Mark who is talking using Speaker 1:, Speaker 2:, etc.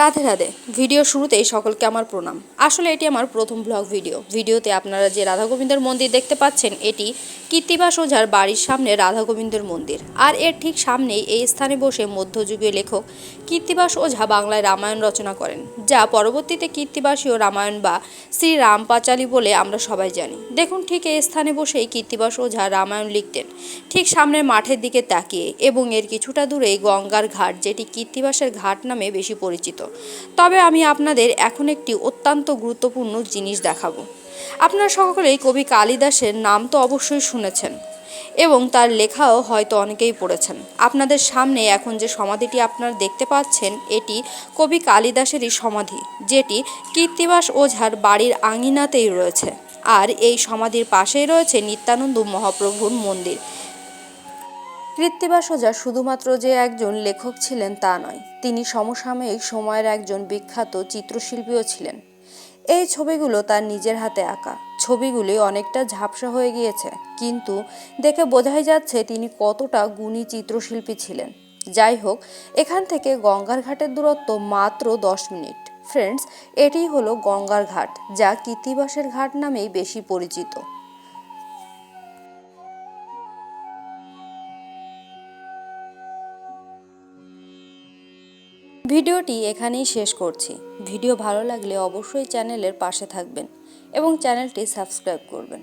Speaker 1: Radhe Radhe. Video শুরুতেই সকলকে আমার প্রণাম। আসলে এটি আমার প্রথম ব্লগ ভিডিও ভিডিওতে আপনারা যে রাধা গোবিন্দের মন্দির দেখতে পাচ্ছেন, এটি কীর্তিবাস ওঝার বাড়ির সামনে রাধা গোবিন্দের মন্দির। আর এর ঠিক সামনেই এই স্থানে বসে মধ্যযুগীয় লেখক কীর্তিবাস ওঝা বাংলায় রামায়ণ রচনা করেন, যা পরবর্তীতে কীর্তিবাসীয় রামায়ণ বা শ্রী রাম পাঁচালী বলে আমরা সবাই জানি। দেখুন, ঠিক এই স্থানে বসেই কীর্তিবাস ওঝা রামায়ণ লিখতেন। ঠিক সামনের মাঠের দিকে তাকিয়ে এবং এর কিছুটা দূরেই গঙ্গার ঘাট, যেটি কীর্তিবাসের ঘাট নামে বেশি পরিচিত। তবে আমি আপনাদের এখন একটি অত্যন্ত গুরুত্বপূর্ণ জিনিস দেখাবো। আপনারা সকলেই কবি কালিদাসের নাম তো অবশ্যই শুনেছেন এবং তার লেখাও হয়তো অনেকেই পড়েছেন। আপনাদের সামনে এখন যে সমাধিটি আপনারা দেখতে পাচ্ছেন, এটি কবি কালিদাসেরই সমাধি, যেটি কীর্তিবাস ওঝার বাড়ির আঙিনাতেই রয়েছে। আর এই সমাধির পাশেই রয়েছে নিত্যানন্দ মহাপ্রভুর মন্দির। কৃত্তিবাস ওঝা শুধুমাত্র যে একজন লেখক ছিলেন তা নয়, তিনি সমসাময়িক সময়ের একজন বিখ্যাত চিত্রশিল্পীও ছিলেন। এই ছবিগুলো তার নিজের হাতে আঁকা। ছবিগুলি অনেকটা ঝাপসা হয়ে গিয়েছে, কিন্তু দেখে বোঝাই যাচ্ছে তিনি কতটা গুণী চিত্রশিল্পী ছিলেন। যাই হোক, এখান থেকে গঙ্গার ঘাটের দূরত্ব মাত্র দশ মিনিট। ফ্রেন্ডস, এটিই হলো গঙ্গার ঘাট, যা কীর্তিবাসের ঘাট নামেই বেশি পরিচিত। ভিডিওটি এখানেই শেষ করছি। ভিডিও ভালো লাগলে অবশ্যই চ্যানেলের পাশে থাকবেন এবং চ্যানেলটি সাবস্ক্রাইব করবেন।